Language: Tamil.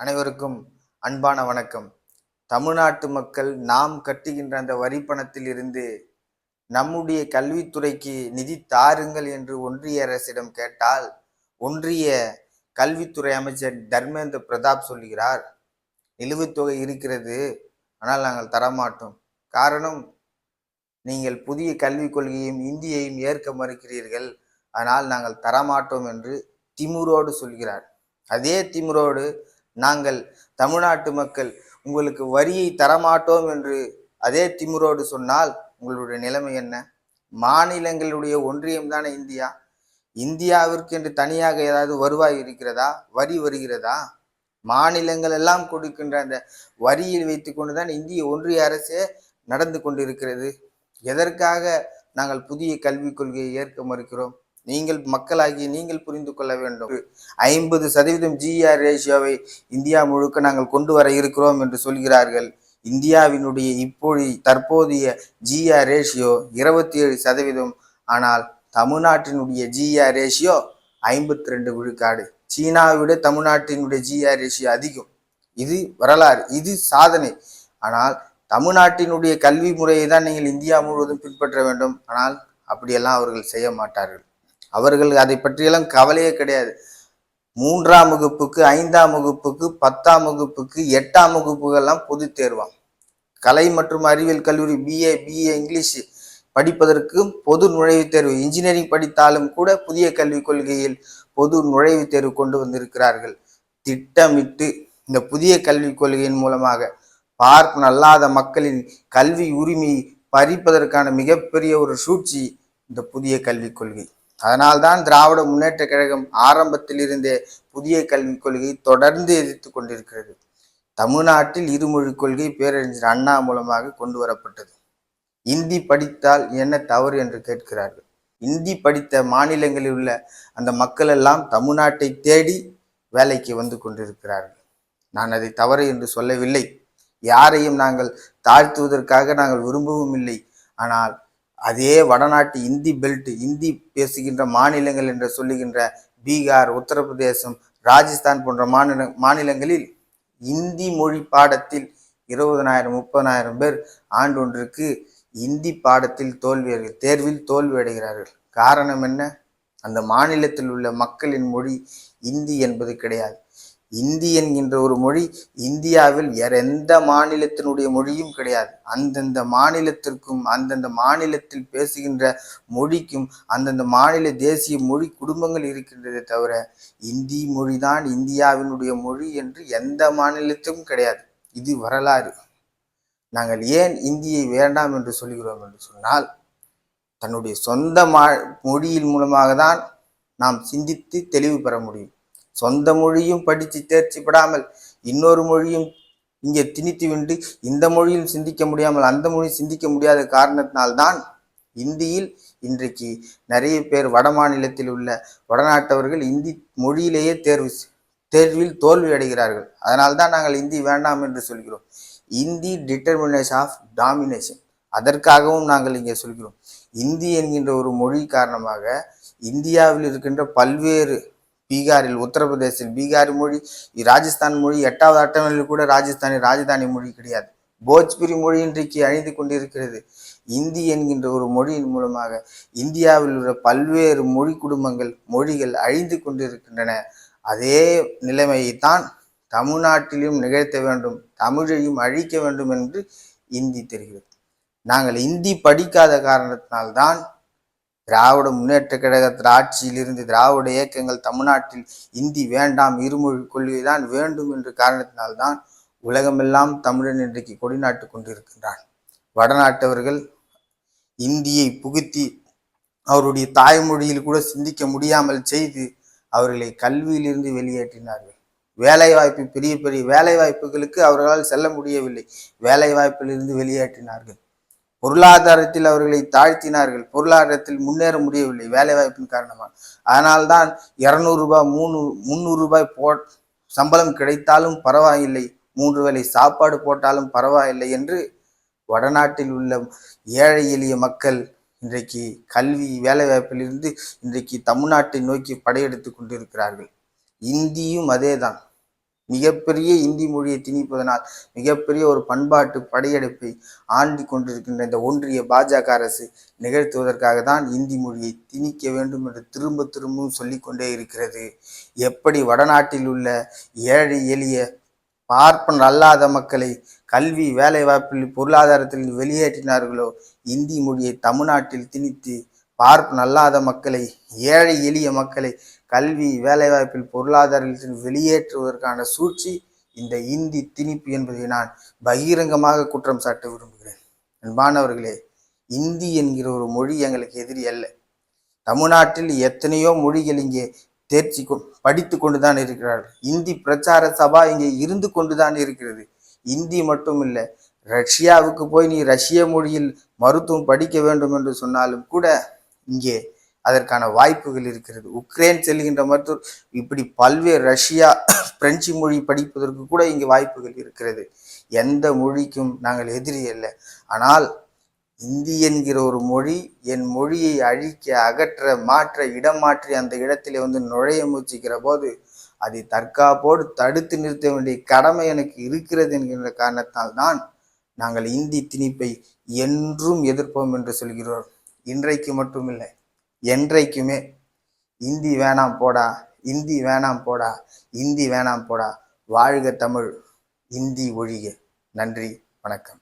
அனைவருக்கும் அன்பான வணக்கம். தமிழ்நாட்டு மக்கள் நாம் கட்டுகின்ற அந்த வரிப்பணத்தில் இருந்து நம்முடைய கல்வித்துறைக்கு நிதி தாருங்கள் என்று ஒன்றிய அரசிடம் கேட்டால் ஒன்றிய கல்வித்துறை அமைச்சர் தர்மேந்திர பிரதாப் சொல்கிறார் நிலுவைத் தொகை இருக்கிறது ஆனால் நாங்கள் தரமாட்டோம். காரணம் நீங்கள் புதிய கல்விக் கொள்கையும் இந்தியையும் ஏற்க மறுக்கிறீர்கள் அதனால் நாங்கள் தரமாட்டோம் என்று திமுரோடு சொல்கிறார். அதே திமுரோடு நாங்கள் தமிழ்நாட்டு மக்கள் உங்களுக்கு வரியை தரமாட்டோம் என்று அதே திமுரோடு சொன்னால் உங்களுடைய நிலைமை என்ன? மாநிலங்களுடைய ஒன்றியம் தானே இந்தியா? இந்தியாவிற்கு என்று தனியாக ஏதாவது வருவாய் இருக்கிறதா? வரி வருகிறதா? மாநிலங்கள் எல்லாம் கொடுக்கின்ற அந்த வரியில் வைத்துக்கொண்டு தான் இந்திய ஒன்றிய அரசே நடந்து கொண்டிருக்கிறது. எதற்காக நாங்கள் புதிய கல்விக் கொள்கையை ஏற்க மறுக்கிறோம்? நீங்கள் மக்களாகி நீங்கள் புரிந்து கொள்ள வேண்டும். ஐம்பது சதவீதம் ஜிஆர் ரேஷியோவை இந்தியா முழுக்க நாங்கள் கொண்டு வர இருக்கிறோம் என்று சொல்கிறார்கள். இந்தியாவினுடைய இப்பொழி தற்போதைய ஜிஆர் ரேஷியோ இருபத்தி ஏழு சதவீதம். ஆனால் தமிழ்நாட்டினுடைய ஜிஆர் ரேஷியோ ஐம்பத்தி ரெண்டு விழுக்காடு. சீனாவை விட தமிழ்நாட்டினுடைய ஜிஆர் ரேஷியோ அதிகம். இது வரலாறு இது சாதனை. ஆனால் தமிழ்நாட்டினுடைய கல்வி முறையை தான் நீங்கள் இந்தியா முழுவதும் பின்பற்ற வேண்டும். ஆனால் அப்படியெல்லாம் அவர்கள் செய்ய மாட்டார்கள். அவர்கள் அதை பற்றியெல்லாம் கவலையே கிடையாது. மூன்றாம் வகுப்புக்கு ஐந்தாம் வகுப்புக்கு பத்தாம் வகுப்புக்கு எட்டாம் வகுப்புகள்லாம் பொது தேர்வாம். கலை மற்றும் அறிவியல் கல்லூரி பிஏ பிஏ இங்கிலீஷ் படிப்பதற்கு பொது நுழைவுத் தேர்வு. இன்ஜினியரிங் படித்தாலும் கூட புதிய கல்விக் கொள்கையில் பொது நுழைவுத் தேர்வு கொண்டு வந்திருக்கிறார்கள். திட்டமிட்டு இந்த புதிய கல்விக் கொள்கையின் மூலமாக பார்க் அல்லாத மக்களின் கல்வி உரிமை பறிப்பதற்கான மிகப்பெரிய ஒரு சூழ்ச்சி இந்த புதிய கல்விக் கொள்கை. அதனால்தான் திராவிட முன்னேற்ற கழகம் ஆரம்பத்திலிருந்தே புதிய கல்விக் கொள்கையை தொடர்ந்து எதிர்த்து கொண்டிருக்கிறது. தமிழ்நாட்டில் இருமொழி கொள்கை பேரறிஞர் அண்ணா மூலமாக கொண்டு வரப்பட்டது. இந்தி படித்தால் என்ன தவறு என்று கேட்கிறார்கள். இந்தி படித்த மாநிலங்களில் உள்ள அந்த மக்கள் எல்லாம் தமிழ்நாட்டை தேடி வேலைக்கு வந்து கொண்டிருக்கிறார்கள். நான் அதை தவறு என்று சொல்லவில்லை. யாரையும் நாங்கள் தாழ்த்துவதற்காக நாங்கள் விரும்பவும் இல்லை. ஆனால் அதே வடநாட்டு இந்தி பெல்ட் இந்தி பேசுகின்ற மாநிலங்கள் என்று சொல்லுகின்ற பீகார் உத்தரப்பிரதேசம் ராஜஸ்தான் போன்ற மாநில மாநிலங்களில் இந்தி மொழி பாடத்தில் இருபதனாயிரம் முப்பதனாயிரம் பேர் ஆண்டொன்றுக்கு இந்தி பாடத்தில் தோல்வி தேர்வில் தோல்வி அடைகிறார்கள். காரணம் என்ன? அந்த மாநிலத்தில் உள்ள மக்களின் மொழி இந்தி என்பது கிடையாது. இந்தி என்கின்ற ஒரு மொழி இந்தியாவில் வேற எந்த மாநிலத்தினுடைய மொழியும் கிடையாது. அந்தந்த மாநிலத்திற்கும் அந்தந்த மாநிலத்தில் பேசுகின்ற மொழிக்கும் அந்தந்த மாநில தேசிய மொழி குடும்பங்கள் இருக்கின்றதே தவிர இந்தி மொழிதான் இந்தியாவினுடைய மொழி என்று எந்த மாநிலத்திலும் கிடையாது. இது வரலாறு. நாங்கள் ஏன் இந்தியை வேண்டாம் என்று சொல்கிறோம் என்று சொன்னால் தன்னுடைய சொந்த மா மொழியின் மூலமாக தான் நாம் சிந்தித்து தெளிவு பெற முடியும். சொந்த மொழியும் படித்து தேர்ச்சி படாமல் இன்னொரு மொழியும் இங்கே திணித்து விண்டு இந்த மொழியும் சிந்திக்க முடியாமல் அந்த மொழி சிந்திக்க முடியாத காரணத்தினால்தான் இந்தியில் இன்றைக்கு நிறைய பேர் வட மாநிலத்தில் உள்ள வடநாட்டவர்கள் இந்தி மொழியிலேயே தேர்வு தேர்வில் தோல்வி அடைகிறார்கள். அதனால்தான் நாங்கள் இந்தி வேண்டாம் என்று சொல்கிறோம். இந்தி டிட்டர்மினேஷன் ஆஃப் டாமினேஷன் அதற்காகவும் நாங்கள் இங்கே சொல்கிறோம். இந்தி என்கின்ற ஒரு மொழி காரணமாக இந்தியாவில் இருக்கின்ற பல்வேறு பீகாரில் உத்தரப்பிரதேசில் பீகாரி மொழி ராஜஸ்தான் மொழி எட்டாவது அட்டவணையில் கூட ராஜஸ்தானி ராஜதானி மொழி கிடையாது. போஜ்புரி மொழி இன்றைக்கு அழிந்து கொண்டிருக்கிறது. இந்தி என்கின்ற ஒரு மொழியின் மூலமாக இந்தியாவில் உள்ள பல்வேறு மொழி குடும்பங்கள் மொழிகள் அழிந்து கொண்டிருக்கின்றன. அதே நிலைமையைத்தான் தமிழ்நாட்டிலும் நிகழ்த்த வேண்டும் தமிழையும் அழிக்க வேண்டும் என்று இந்தி தெரிகிறது. நாங்கள் இந்தி படிக்காத காரணத்தினால்தான் திராவிட முன்னேற்ற கழகத்தில் ஆட்சியிலிருந்து திராவிட இயக்கங்கள் தமிழ்நாட்டில் இந்தி வேண்டாம் இருமொழி கொள்கை தான் வேண்டும் என்ற காரணத்தினால்தான் உலகமெல்லாம் தமிழன் இன்றைக்கு கொடிநாட்டு கொண்டிருக்கின்றான். வடநாட்டவர்கள் இந்தியை புகுத்தி அவருடைய தாய்மொழியில் கூட சிந்திக்க முடியாமல் செய்து அவர்களை கல்வியிலிருந்து வெளியேற்றினார்கள். வேலை வாய்ப்பு பெரிய பெரிய வேலை வாய்ப்புகளுக்கு அவர்களால் செல்ல முடியவில்லை. வேலை வாய்ப்பிலிருந்து வெளியேற்றினார்கள். பொருளாதாரத்தில் அவர்களை தாழ்த்தினார்கள். பொருளாதாரத்தில் முன்னேற முடியவில்லை வேலை வாய்ப்பின் காரணமாக. அதனால்தான் இரநூறு ரூபாய் மூணு முந்நூறு ரூபாய் போ சம்பளம் கிடைத்தாலும் பரவாயில்லை. மூன்று வேளை சாப்பாடு போட்டாலும் பரவாயில்லை என்று வடநாட்டில் உள்ள ஏழை எளிய மக்கள் இன்றைக்கு கல்வி வேலைவாய்ப்பிலிருந்து இன்றைக்கு தமிழ்நாட்டை நோக்கி படையெடுத்து கொண்டிருக்கிறார்கள். இந்தியும் அதே தான் மிகப்பெரிய இந்தி மொழியை திணிப்பதனால் மிகப்பெரிய ஒரு பண்பாட்டு படையெடுப்பை ஆண்டி கொண்டிருக்கின்ற இந்த ஒன்றிய பாஜக அரசு நிகழ்த்துவதற்காக தான் இந்தி மொழியை திணிக்க வேண்டும் என்று திரும்ப திரும்பவும் சொல்லிக்கொண்டே இருக்கிறது. எப்படி வடநாட்டில் உள்ள ஏழை எளிய பார்ப்பன் அல்லாத மக்களை கல்வி வேலைவாய்ப்பில் பொருளாதாரத்தில் வெளியேற்றினார்களோ இந்தி மொழியை தமிழ்நாட்டில் திணித்து பார்ப்பன் அல்லாத மக்களை ஏழை எளிய மக்களை கல்வி வேலைவாய்ப்பில் பொருளாதாரத்தில் வெளியேற்றுவதற்கான சூழ்ச்சி இந்த இந்தி திணிப்பு என்பதை நான் பகிரங்கமாக குற்றம் சாட்ட விரும்புகிறேன். அன்பானவர்களே இந்தி என்கிற ஒரு மொழி எங்களுக்கு எதிரி அல்ல. தமிழ்நாட்டில் எத்தனையோ மொழிகள் இங்கே தேர்ச்சி கொ படித்து கொண்டுதான் இருக்கிறார்கள். இந்தி பிரச்சார சபா இங்கே இருந்து கொண்டுதான் இருக்கிறது. இந்தி மட்டும் இல்லை ரஷ்யாவுக்கு போய் நீ ரஷ்ய மொழியில் மருத்துவம் படிக்க வேண்டும் என்று சொன்னாலும் கூட இங்கே அதற்கான வாய்ப்புகள் இருக்கிறது. உக்ரைன் செல்கின்ற மருத்துவர் இப்படி பல்வேறு ரஷ்யா பிரெஞ்சு மொழி படிப்பதற்கு கூட இங்கே வாய்ப்புகள் இருக்கிறது. எந்த மொழிக்கும் நாங்கள் எதிரி அல்ல. ஆனால் இந்தி என்கிற ஒரு மொழி என் மொழியை அழிக்க அகற்ற மாற்ற இடம் மாற்றி அந்த இடத்திலே வந்து நுழைய முயற்சிக்கிற போது அதை தற்காப்போடு தடுத்து நிறுத்த வேண்டிய கடமை எனக்கு இருக்கிறது என்கின்ற காரணத்தால் தான் நாங்கள் இந்தி திணிப்பை என்றும் எதிர்ப்போம் என்று சொல்கிறோம். இன்றைக்கு மட்டுமில்லை என்றைக்குமே. இந்தி வேணாம் போடா இந்தி வேணாம் போடா இந்தி வேணாம் போடா. வாழ்க தமிழ் இந்தி ஒழிக. நன்றி வணக்கம்.